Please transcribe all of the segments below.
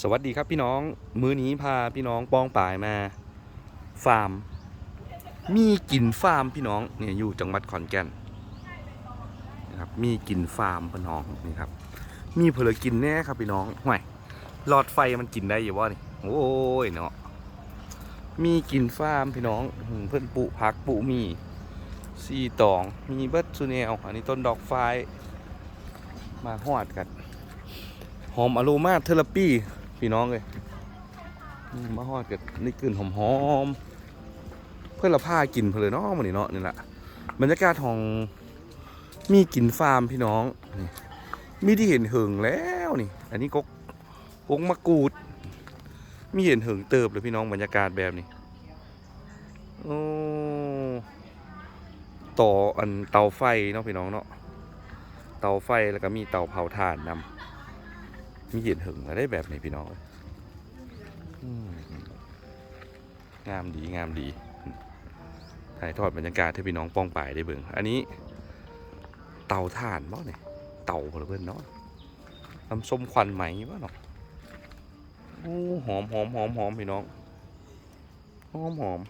สวัสดีครับพี่น้อง มื้อนี้พาพี่น้องปองป่ายมาฟาร์ม มีกินฟาร์มพี่น้องเนี่ยอยู่จังหวัดขอนแก่นนะครับมีกินฟาร์มพี่น้องนี่ครับ มีเพลอกินแน่ครับพี่น้องห่วยหลอดไฟมันกินได้อยู่วะนี่โอ้ยเนาะมีกินฟาร์มพี่น้องเพื่อนปลูกผักปลูกมีซีตอง มีเบิร์ดซูเนลอันนี้ต้นดอกไฟมาหอดกันหอมอโรมาเทอราปี พี่น้องเลยมมาฮอดเกับนี่กลิ่นหอมหอมๆเพื่อนละผ้ากินเพลยเนาะมันนี่เนาะนี่แหละบรรยากาศของมีกินฟาร์มพี่น้องนี่มีที่เห็นเหิงแล้วนี่ อันนี้กกกกมะกรูด มีเห็นเหิงเติบเลยพี่น้องบรรยากาศแบบนี้โอ้ต่ออันเตาไฟเนาะพี่น้องเนาะเตาไฟแล้วก็มีเตาเผาถ่านนำ มีเห็นหึงมาได้แบบนี้พี่น้องงามดีงามดี ถ่ายทอดบรรยากาศให้พี่น้องป้องป่ายได้เบิ่งอันนี้ เตาถ่านบ่เนี่ยเตาเหรอเพื่อนเนาะทำส้มควันไหมบ่เนาะโอ้หอมหอมหอมหอมพี่น้องหอมหอม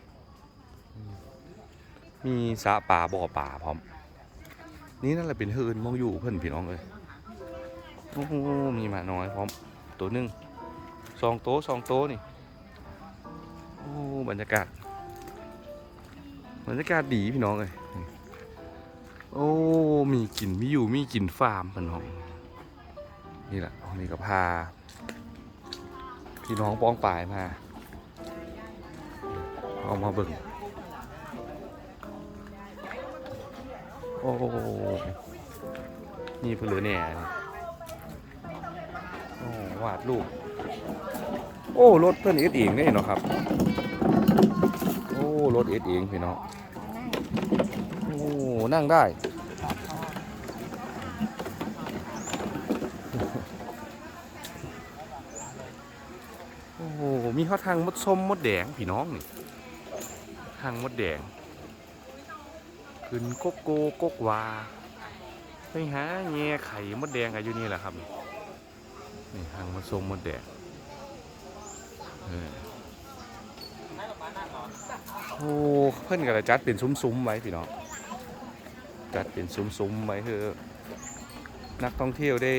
มีสะป่าบ่อป่าพร้อม นี่นั่นแหละเป็นเฮือนมองอยู่เพื่อนพี่น้องเลย โอ้โหมีหมาน้อยพร้อมตัวหนึ่งสองโต๊ะสองโต๊ะนี่โอ้บรรยากาศบรรยากาศดีพี่น้องเลยโอ้มีกลิ่นมีอยู่มีกลิ่นฟาร์มพี่น้องนี่แหละนี่ก็พา พี่น้องป้องปายมาเอามาเบิ่งโอ้นี่เพลือเนี่ยนี่โอ้ วาดรูปโอ้รถเพื่อนเอสเองนี่เนาะครับ โอ้รถเอสเองพี่น้องโอ้นั่งได้โอ้มีข้าวทางมดส้มมดแดงพี่น้องนี่ทางมดแดงขึ้นโกโก้โกกวาไปหาแง่ไข่มดแดงกันอยู่นี่แหละครับ นี่หางมดส้มมดแดงเออโอ้เพิ่นก็เลยจัดเป็นซุ้มๆไว้พี่น้องจัดเป็นซุ้มๆไว้คือ นักท่องเที่ยวได้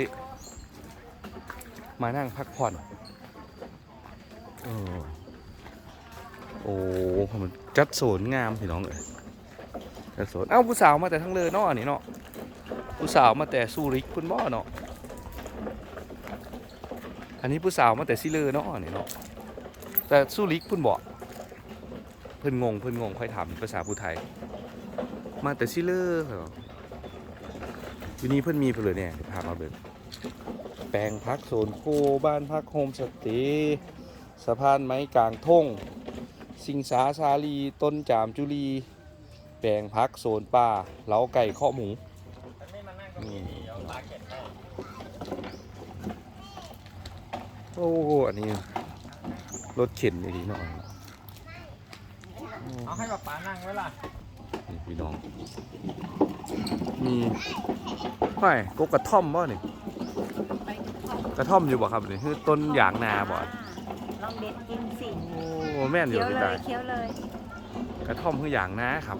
มานั่งพักผ่อนเออโอ้มันจัดโซนงามพี่น้องเอ้ยจัดโซนเอ้าผู้สาวมาแต่ทั้งเลยเนาะนี่เนาะผู้สาวมาแต่ซูริกคุณบ่เนาะ อันนี้ผู้สาวมาแต่ซิเลอร์เนาะนี่เนาะแต่สู้ลิกพิ่นบอกเพิ่นงงเพิ่นงงค่อยถามภาษาผู้ไทย มาแต่ซิเลอร์เหรอทีนี้เพิ่นมีเพิ่นเลยเนี่ยเดี๋ยวพามาเบิ่งแปลงพักโซนโคบ้านพักโฮมสเตย์สะพานไม้กลางทงสิงสาชาลีต้นจามจุลี แปลงพักโซนป่าเล้าไก่ข้อหมูนี่ โอ้โหอันนี้รถเข็นดีหน่อยเอาให้ป๊าป๊านั่งไว้ล่ะนี่พี่น้อง มีห้อยกกกระท่อมบ่นี่กระท่อมอยู่บ่ครับนี่คือต้นยางนาบ่ลองเด็ดกินสิโอ้แม่นอยู่เคี้ยวพี่เลตายยเคี้ยวเลยกระท่อมคือยางนาครับ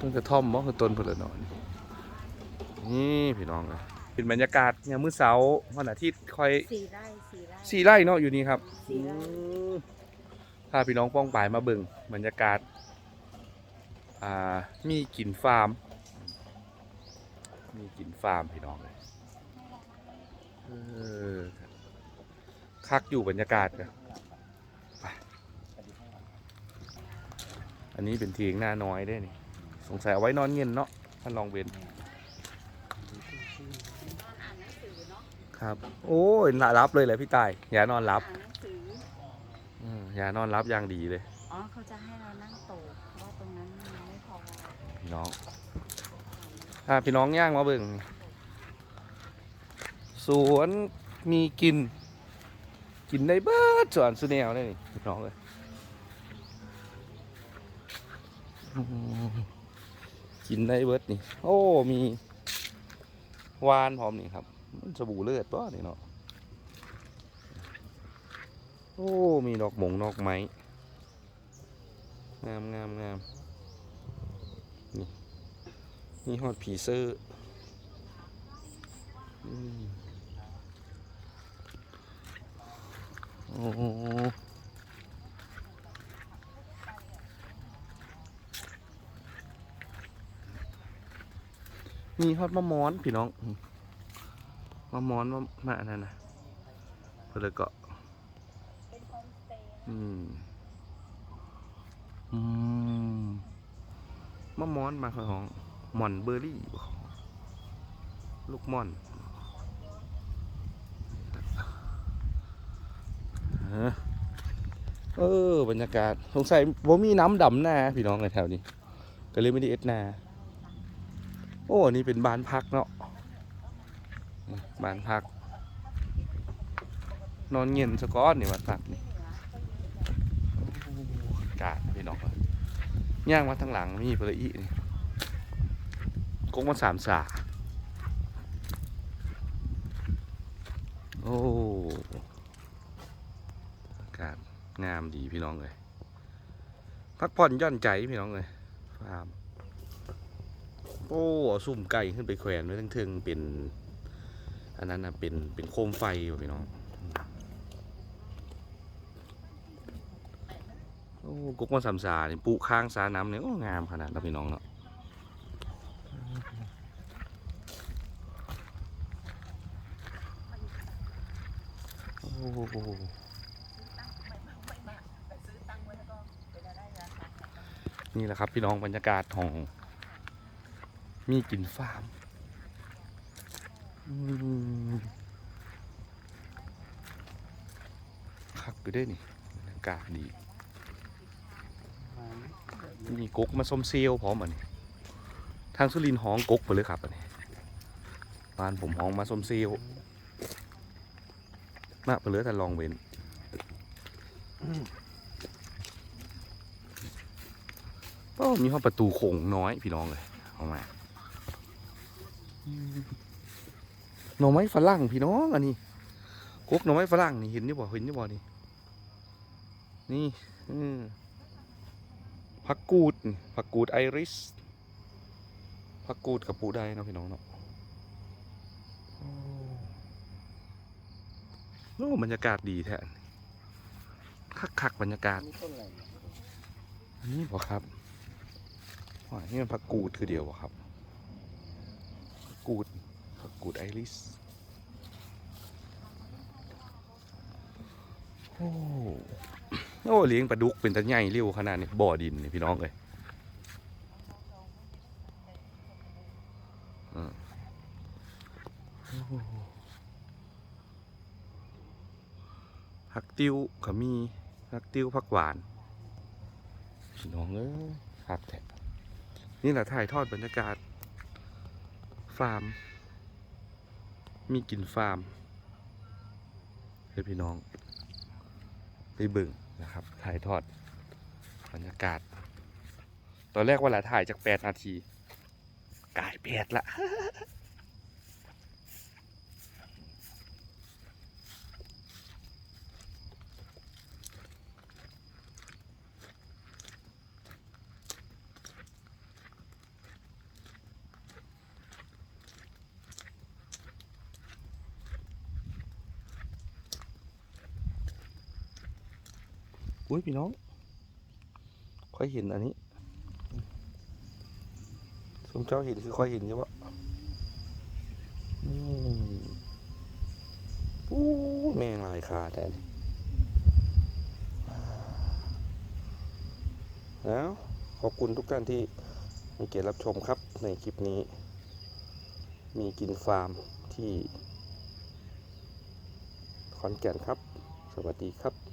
ต้นกระท่อมบ่คือต้นเพลินนอนนี่พี่น้องเลย เป็นบรรยากาศยามมื้อเช้าวันอาทิตย์ค่อยสี่ไร่สี่ไร่สี่ไร่เนาะอยู่นี่ครับสี่ไร่พาพี่น้องป้องปายมาเบิ่งบรรยากาศอ่ามีกลิ่นฟาร์ม มีกลิ่นฟาร์มพี่น้องเลยเออคักอยู่บรรยากาศนะไปอันนี้เป็นเทียงหน้าน้อยได้นี่สงสัยเอาไว้นอนเงียนเนาะท่านลองเว้นอ่านหนังสือเนาะ ครับ โอ้ยน่ารับเลยแหละพี่ตายอย่านอนรับอ่านหนังสืออืมอย่านอนรับอย่างดีเลย อ๋อเขาจะให้เรานั่งโต๊ะเพราะว่าตรงนั้นมันไม่พอพี่น้องพาพี่น้องย่างมาเบิ่งสวนมีกิน กินได้เบิดสวนสุแนวเลยนี่พี่น้องเลยอืมกินได้เบิดนี่ โอ้มีวานพร้อมนี่ครับ มันสบู่เลือดตัวนี่เนาะโอ้ มีดอกหมงดอกไม้ งามงามงามนี่นี่ฮอดผีเซอร์อืมโอ้โหมีฮอดมะม้อนพี่น้อง มมะม้อนมะมะอันนั่นนะเพื่อเลยเกาะเป็นโฮมสเตย์อืมอืมมะม้อนมาของหม่อนเบอร์รี่บ่ลูกม่อนเออเออบรรยากาศสงสัยว่ามีน้ำดำหน้าพี่น้องในแถวนี้ ก็เลยไม่ได้เอ็ดนา โอ้นี่เป็นบ้านพักเนาะนี่ บ้านพัก นอนเงียนสกอนนี่วัดพักนี่กาศพี่น้องย่างมาทางหลังมีปลอีนี่กงมาสามสาโอ้กาศงามดีพี่น้องเลยพักผ่อนย่อนใจพี่น้องเลยฟาร์มโอ้เอาซุ่มไก่ขึ้นไปแขวนไว้ทั้งเทิงเป็น อันนั้นนะเป็นเป็นโคมไฟอยู่พี่น้องโอ้กุกมันสามสานี่ปูข้างสาน้ำเนี่ยโอ้งามขนาดนั้นพี่น้องเนาะโอ้นี่แหละครับพี่น้องบรรยากาศของมีกลิ่นฟาร์ม อืมคักไปด้วยนี่บรรยากาศดีมีกกมาส้มเซียวพร้อมอันนี้ทางสุรินทร์ห้องกกไปเลยครับอันนี้บ้านผมห้องมาส้มเซียวมาไปเลยแต่ลองเว้นโอ้มีห้องประตูโขงน้อยพี่น้องเลยเอามาอืม หน่อไม้ฝรั่งพี่น้องอันนี้กกหน่อไม้ฝรั่งนี่เห็นอยู่บ่เห็นอยู่บ่นี่นี่อืมผักกูดผักกูดไอริสผักกูดกับปูได้เนาะพี่น้องเนาะโอ้บรรยากาศดีแท้คักคักบรรยากาศนี่ต้นอะไรอันนี้บ่ครับนี่มันผักกูดคือเดียวบ่ครับ กูดไอริส โอ้โอ้เลี้ยงปลาดุกเป็นตะใหญ่เร็วขนาดนี้บ่อดินนี่พี่น้องเลยอ่าโอ้ผักติ้วก็มีผักติ้วผักหวานพี่น้องเอ้ยหักแท้นี่แหละถ่ายทอดบรรยากาศ ฟาร์ม มีกลิ่นฟาร์มให้พี่น้อง ไปบึ่งนะครับ ถ่ายทอดบรรยากาศ ตอนแรกว่าละถ่ายจากแปดนาที กลายแปดละ อุ้ยพี่น้อง ค่อยเห็นอันนี้สมเจ้าเห็นคือค่อยเห็นใช่ปะอืมอู้แม่งลายขาแต่แล้วขอบคุณทุกท่านที่มีเกียรติรับชมครับในคลิปนี้ มีกินฟาร์มที่ขอนแก่นครับ สวัสดีครับ